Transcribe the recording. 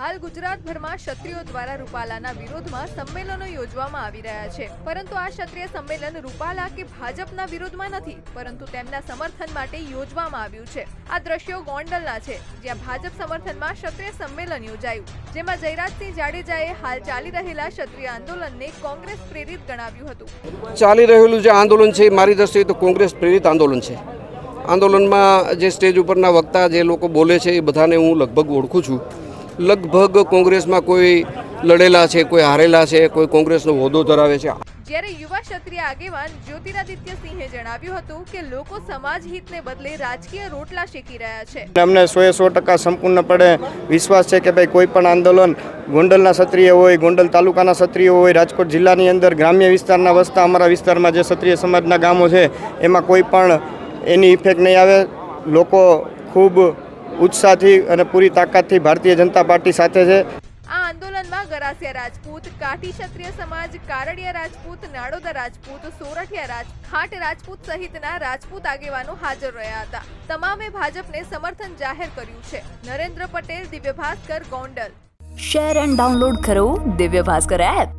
હાલ ગુજરાતભરમાં ક્ષત્રિયો દ્વારા રૂપાલાના વિરોધમાં સંમેલનો યોજવામાં આવી રહ્યા છે. પરંતુ આ ક્ષત્રિય સંમેલન રૂપાલા કે ભાજપના વિરોધમાં નથી, પરંતુ તેમના સમર્થન માટે યોજવામાં આવ્યું છે. આ દ્રશ્યો ગોંડલના છે, જ્યાં ભાજપ સમર્થનમાં ક્ષત્રિય સંમેલન યોજાયું. જેમાં જયરાજસિંહ જાડેજાએ હાલ ચાલી રહેલા ક્ષત્રિય આંદોલનને કોંગ્રેસ પ્રેરિત ગણાવ્યું હતું. ચાલી રહેલું જે આંદોલન છે, મારી દ્રષ્ટિએ તો કોંગ્રેસ પ્રેરિત આંદોલન છે. આંદોલનમાં જે સ્ટેજ ઉપરના વક્તા જે લોકો બોલે છે, એ બધાને હું લગભગ ઓળખું છું. લગભગ કોંગ્રેસમાં કોઈ લડેલા છે કોઈ હારેલા છે કોઈ કોંગ્રેસનો હોદ્દો ધરાવે છે. જ્યારે યુવા ક્ષત્રિય આગેવાન જ્યોતિરાદિત્ય સિંહે જણાવ્યું હતું કે લોકો સમાજ હિતને બદલે રાજકીય રોટલા શેકી રહ્યા છે. અમને સોએ સો ટકા સંપૂર્ણપણે વિશ્વાસ છે કે ભાઈ કોઈ પણ આંદોલન ગોંડલના ક્ષત્રિય હોય ગોંડલ તાલુકાના ક્ષત્રિય હોય રાજકોટ જિલ્લાની અંદર ગ્રામ્ય વિસ્તારના વસતા અમારા વિસ્તારમાં જે ક્ષત્રિય સમાજના ગામો છે એમાં કોઈ પણ એની ઇફેક્ટ નહીં આવે. લોકો ખૂબ ઉત્સાહથી અને પૂરી તાકાતથી ભારતીય જનતા પાર્ટી સાથે છે. આ આંદોલનમાં ગરાસિયા રાજપૂત કાઠી ક્ષત્રિય સમાજ કારડિયા રાજપૂત નાડોદા રાજપૂત સોરઠિયા રાજ ખાટ રાજપૂત સહિતના રાજપૂત આગેવાનો હાજર રહ્યા હતા. તમામે ભાજપને સમર્થન જાહેર કર્યું છે. Narendra Patel Divya Bhaskar Gondal. Share and download કરો દિવ્ય ભાસ્કર એપ.